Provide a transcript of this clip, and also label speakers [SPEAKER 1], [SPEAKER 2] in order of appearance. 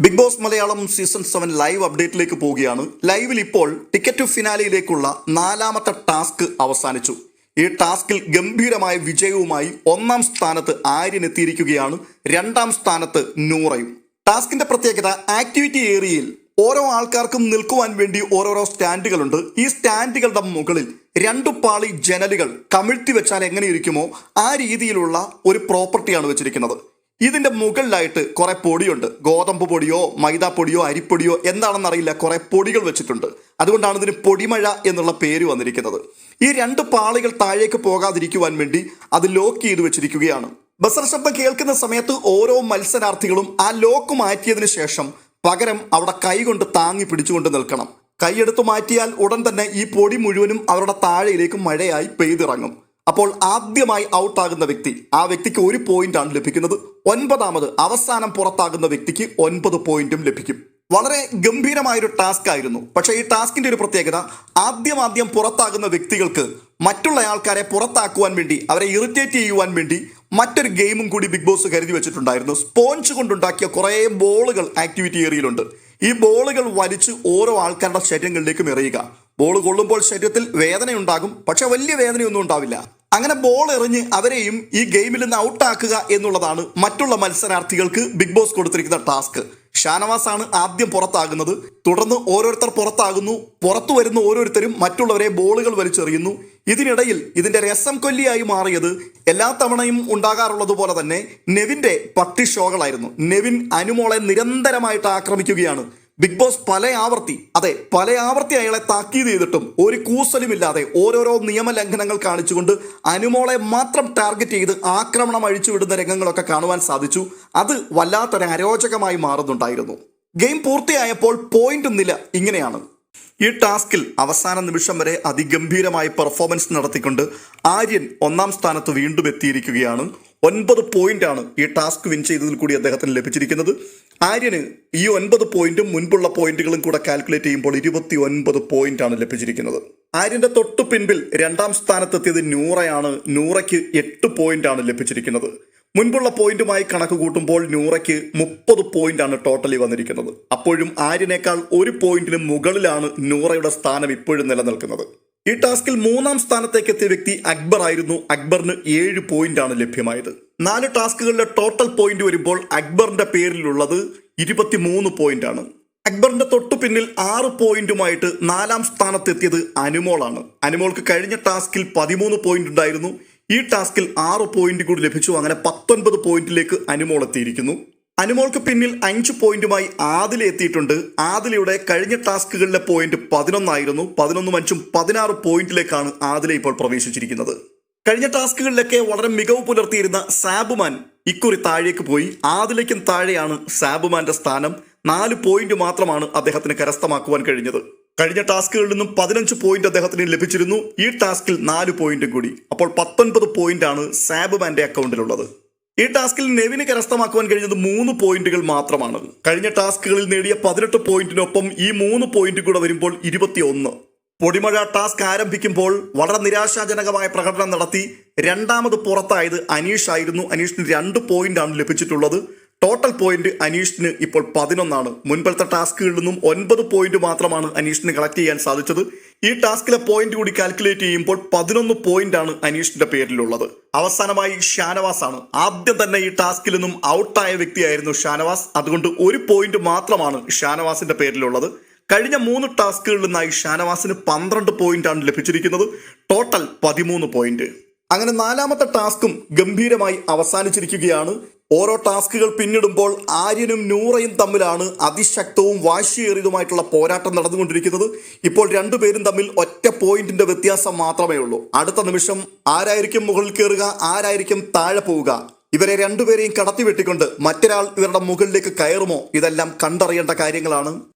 [SPEAKER 1] Bigg Boss Malayalam season seven live അപ്ഡേറ്റിലേക്ക് പോവുകയാണ്. ലൈവിൽ ഇപ്പോൾ ടിക്കറ്റ് ടു ഫിനാലിയിലേക്കുള്ള നാലാമത്തെ ടാസ്ക് അവസാനിച്ചു. ഈ ടാസ്കിൽ ഗംഭീരമായ വിജയവുമായി ഒന്നാം സ്ഥാനത്ത് ആര്യൻ എത്തിയിരിക്കുകയാണ്. രണ്ടാം സ്ഥാനത്ത് നൂറയും. ടാസ്കിന്റെ പ്രത്യേകത ആക്ടിവിറ്റി ഏരിയയിൽ ഓരോ ആൾക്കാർക്കും നിൽക്കുവാൻ വേണ്ടി ഓരോരോ സ്റ്റാൻഡുകളുണ്ട്. ഈ സ്റ്റാൻഡുകളുടെ മുകളിൽ രണ്ടു പാളി ജനലുകൾ കമിഴ്ത്തി വെച്ചാൽ എങ്ങനെയിരിക്കുമോ ആ രീതിയിലുള്ള ഒരു പ്രോപ്പർട്ടിയാണ് വെച്ചിരിക്കുന്നത്. ഇതിന്റെ മുകളിലായിട്ട് കുറെ പൊടിയുണ്ട്. ഗോതമ്പ് പൊടിയോ മൈദാപ്പൊടിയോ അരിപ്പൊടിയോ എന്താണെന്ന് അറിയില്ല. കുറെ പൊടികൾ വെച്ചിട്ടുണ്ട്. അതുകൊണ്ടാണ് ഇതിന് പൊടിമഴ എന്നുള്ള പേര് വന്നിരിക്കുന്നത്. ഈ രണ്ട് പാളികൾ താഴേക്ക് പോകാതിരിക്കുവാൻ വേണ്ടി അത് ലോക്ക് ചെയ്ത് വെച്ചിരിക്കുകയാണ്. ബസർ ശബ്ദം കേൾക്കുന്ന സമയത്ത് ഓരോ മത്സരാർത്ഥികളും ആ ലോക്ക് മാറ്റിയതിനു ശേഷം പകരം അവിടെ കൈകൊണ്ട് താങ്ങി പിടിച്ചുകൊണ്ട് നിൽക്കണം. കൈയെടുത്ത് മാറ്റിയാൽ ഉടൻ തന്നെ ഈ പൊടി മുഴുവനും അവരുടെ താഴെയിലേക്ക് മഴയായി പെയ്തിറങ്ങും. അപ്പോൾ ആദ്യമായി ഔട്ടാകുന്ന വ്യക്തി ആ വ്യക്തിക്ക് ഒരു പോയിന്റ് ആണ് ലഭിക്കുന്നത്. ഒൻപതാമത് അവസാനം പുറത്താകുന്ന വ്യക്തിക്ക് ഒൻപത് പോയിന്റും ലഭിക്കും. വളരെ ഗംഭീരമായൊരു ടാസ്ക് ആയിരുന്നു. പക്ഷേ ഈ ടാസ്കിന്റെ ഒരു പ്രത്യേകത ആദ്യം ആദ്യം പുറത്താകുന്ന വ്യക്തികൾക്ക് മറ്റുള്ള ആൾക്കാരെ പുറത്താക്കുവാൻ വേണ്ടി അവരെ ഇറിറ്റേറ്റ് ചെയ്യുവാൻ വേണ്ടി മറ്റൊരു ഗെയിമും കൂടി ബിഗ് ബോസ് കരുതി വെച്ചിട്ടുണ്ടായിരുന്നു. സ്പോഞ്ച് കൊണ്ടുണ്ടാക്കിയ കുറേ ബോളുകൾ ആക്ടിവിറ്റി ഏരിയയിലുണ്ട്. ഈ ബോളുകൾ വലിച്ച് ഓരോ ആൾക്കാരുടെ ശരീരങ്ങളിലേക്കും എറിയുക. ബോൾ കൊള്ളുമ്പോൾ ശരീരത്തിൽ വേദനയുണ്ടാകും പക്ഷെ വലിയ വേദനയൊന്നും ഉണ്ടാവില്ല. അങ്ങനെ ബോൾ എറിഞ്ഞ് അവരെയും ഈ ഗെയിമിൽ നിന്ന് ഔട്ടാക്കുക എന്നുള്ളതാണ് മറ്റുള്ള മത്സരാർത്ഥികൾക്ക് ബിഗ് ബോസ് കൊടുത്തിരിക്കുന്ന ടാസ്ക്. ഷാനവാസ് ആണ് ആദ്യം പുറത്താകുന്നത്. തുടർന്ന് ഓരോരുത്തർ പുറത്താകുന്നു. പുറത്തു വരുന്ന ഓരോരുത്തരും മറ്റുള്ളവരെ ബോളുകൾ വലിച്ചെറിയുന്നു. ഇതിനിടയിൽ ഇതിന്റെ രസം കൊല്ലിയായി മാറിയത് എല്ലാ തവണയും ഉണ്ടാകാറുള്ളതുപോലെ തന്നെ നെവിന്റെ പട്ടി ഷോകളായിരുന്നു. നെവിൻ അനുമോളെ നിരന്തരമായിട്ട് ആക്രമിക്കുകയാണ്. ബിഗ് ബോസ് പല ആവർത്തി അതെ പല ആവർത്തി അയാളെ താക്കീത് ചെയ്തിട്ടും ഒരു കൂസലുമില്ലാതെ ഓരോരോ നിയമലംഘനങ്ങൾ കാണിച്ചുകൊണ്ട് അനുമോളെ മാത്രം ടാർഗറ്റ് ചെയ്ത് ആക്രമണം അഴിച്ചുവിടുന്ന രംഗങ്ങളൊക്കെ കാണുവാൻ സാധിച്ചു. അത് വല്ലാത്തൊരു അരോചകമായി മാറുന്നുണ്ടായിരുന്നു. ഗെയിം പൂർത്തിയായപ്പോൾ പോയിന്റ് നില ഇങ്ങനെയാണ്. ഈ ടാസ്കിൽ അവസാന നിമിഷം വരെ അതിഗംഭീരമായി പെർഫോമൻസ് നടത്തിക്കൊണ്ട് ആര്യൻ ഒന്നാം സ്ഥാനത്ത് വീണ്ടും എത്തിയിരിക്കുകയാണ്. ഒൻപത് ആണ് ഈ ടാസ്ക് വിൻ ചെയ്തതിൽ കൂടി അദ്ദേഹത്തിന് ലഭിച്ചിരിക്കുന്നത്. ആര്യന് ഈ ഒൻപത് പോയിന്റും മുൻപുള്ള പോയിന്റുകളും കൂടെ കാൽക്കുലേറ്റ് ചെയ്യുമ്പോൾ ഇരുപത്തി ഒൻപത് ആണ് ലഭിച്ചിരിക്കുന്നത്. ആര്യന്റെ തൊട്ടു പിൻപിൽ രണ്ടാം സ്ഥാനത്തെത്തിയത് നൂറയാണ്. നൂറയ്ക്ക് എട്ട് ആണ് ലഭിച്ചിരിക്കുന്നത്. മുൻപുള്ള പോയിന്റുമായി കണക്ക് കൂട്ടുമ്പോൾ നൂറയ്ക്ക് മുപ്പത് ആണ് ടോട്ടലി വന്നിരിക്കുന്നത്. അപ്പോഴും ആര്യനേക്കാൾ ഒരു പോയിന്റിന് മുകളിലാണ് നൂറയുടെ സ്ഥാനം ഇപ്പോഴും നിലനിൽക്കുന്നത്. ഈ ടാസ്കിൽ മൂന്നാം സ്ഥാനത്തേക്ക് എത്തിയ വ്യക്തി അക്ബർ ആയിരുന്നു. അക്ബറിന് ഏഴ് പോയിന്റ് ആണ് ലഭ്യമായത്. നാല് ടാസ്കുകളിലെ ടോട്ടൽ പോയിന്റ് വരുമ്പോൾ അക്ബറിന്റെ പേരിലുള്ളത് ഇരുപത്തിമൂന്ന് പോയിന്റ് ആണ്. അക്ബറിന്റെ തൊട്ടു പിന്നിൽ ആറ് പോയിന്റുമായിട്ട് നാലാം സ്ഥാനത്തെത്തിയത് അനുമോളാണ് അനുമോൾക്ക് കഴിഞ്ഞ ടാസ്കിൽ പതിമൂന്ന് പോയിന്റ് ഉണ്ടായിരുന്നു. ഈ ടാസ്കിൽ ആറ് പോയിന്റ് കൂടി ലഭിച്ചു. അങ്ങനെ പത്തൊൻപത് പോയിന്റിലേക്ക് അനുമോൾ എത്തിയിരിക്കുന്നു. അനുമോൾക്ക് പിന്നിൽ അഞ്ച് പോയിന്റുമായി ആദിൽ എത്തിയിട്ടുണ്ട്. ആദിലയുടെ കഴിഞ്ഞ ടാസ്കുകളിലെ പോയിന്റ് പതിനൊന്നായിരുന്നു. പതിനൊന്നും അഞ്ചും പതിനാറ് പോയിന്റിലേക്കാണ് ആദില ഇപ്പോൾ പ്രവേശിച്ചിരിക്കുന്നത്. കഴിഞ്ഞ ടാസ്കുകളിലൊക്കെ വളരെ മികവ് പുലർത്തിയിരുന്ന സാബുമാൻ ഇക്കുറി താഴേക്ക് പോയി. ആദിലേക്കും താഴെയാണ് സാബുമാന്റെ സ്ഥാനം. നാല് പോയിന്റ് മാത്രമാണ് അദ്ദേഹത്തിന് കരസ്ഥമാക്കുവാൻ കഴിഞ്ഞത്. കഴിഞ്ഞ ടാസ്കുകളിൽ നിന്നും പതിനഞ്ച് പോയിന്റ് അദ്ദേഹത്തിന് ലഭിച്ചിരുന്നു. ഈ ടാസ്കിൽ നാല് പോയിന്റും കൂടി. അപ്പോൾ പത്തൊൻപത് പോയിന്റ് ആണ് സാബുമാന്റെ അക്കൗണ്ടിലുള്ളത്. ഈ ടാസ്കിൽ നെവിന് കരസ്ഥമാക്കുവാൻ കഴിഞ്ഞത് മൂന്ന് പോയിന്റുകൾ മാത്രമാണ്. കഴിഞ്ഞ ടാസ്കുകളിൽ നേടിയ പതിനെട്ട് പോയിന്റിനൊപ്പം ഈ മൂന്ന് പോയിന്റ് കൂടെ വരുമ്പോൾ ഇരുപത്തിയൊന്ന്. പൊടിമഴ ടാസ്ക് ആരംഭിക്കുമ്പോൾ വളരെ നിരാശാജനകമായ പ്രകടനം നടത്തി രണ്ടാമത് പുറത്തായത് അനീഷ് ആയിരുന്നു. അനീഷിന് രണ്ട് പോയിന്റ് ആണ് ലഭിച്ചിട്ടുള്ളത്. ടോട്ടൽ പോയിന്റ് അനീഷിന് ഇപ്പോൾ പതിനൊന്നാണ്. മുൻപത്തെ ടാസ്കുകളിൽ നിന്നും ഒൻപത് പോയിന്റ് മാത്രമാണ് അനീഷിന് കളക്ട് ചെയ്യാൻ സാധിച്ചത്. ഈ ടാസ്കിലെ പോയിന്റ് കൂടി കാൽക്കുലേറ്റ് ചെയ്യുമ്പോൾ പതിനൊന്ന് പോയിന്റ് ആണ് അനീഷിന്റെ പേരിലുള്ളത്. അവസാനമായി ഷാനവാസ് ആണ് ആദ്യം തന്നെ ഈ ടാസ്കിൽ നിന്നും ഔട്ടായ വ്യക്തിയായിരുന്നു ഷാനവാസ്. അതുകൊണ്ട് ഒരു പോയിന്റ് മാത്രമാണ് ഷാനവാസിന്റെ പേരിലുള്ളത്. കഴിഞ്ഞ മൂന്ന് ടാസ്കുകളിൽ നിന്നായി ഷാനവാസിന് പന്ത്രണ്ട് പോയിന്റ് ആണ് ലഭിച്ചിരിക്കുന്നത്. ടോട്ടൽ പതിമൂന്ന് പോയിന്റ് അങ്ങനെ നാലാമത്തെ ടാസ്കും ഗംഭീരമായി അവസാനിച്ചിരിക്കുകയാണ്. ഓരോ ടാസ്കുകൾ പിന്നിടുമ്പോൾ ആര്യനും നൂറയും തമ്മിലാണ് അതിശക്തവും വാശിയേറിയതുമായിട്ടുള്ള പോരാട്ടം നടന്നുകൊണ്ടിരിക്കുന്നത്. ഇപ്പോൾ രണ്ടുപേരും തമ്മിൽ ഒറ്റ പോയിന്റിന്റെ വ്യത്യാസം മാത്രമേ ഉള്ളൂ. അടുത്ത നിമിഷം ആരായിരിക്കും മുകളിൽ കയറുക ആരായിരിക്കും താഴെ പോവുക? ഇവരെ രണ്ടുപേരെയും കടത്തി വെട്ടിക്കൊണ്ട് മറ്റൊരാൾ ഇവരുടെ മുകളിലേക്ക് കയറുമോ? ഇതെല്ലാം കണ്ടറിയേണ്ട കാര്യങ്ങളാണ്.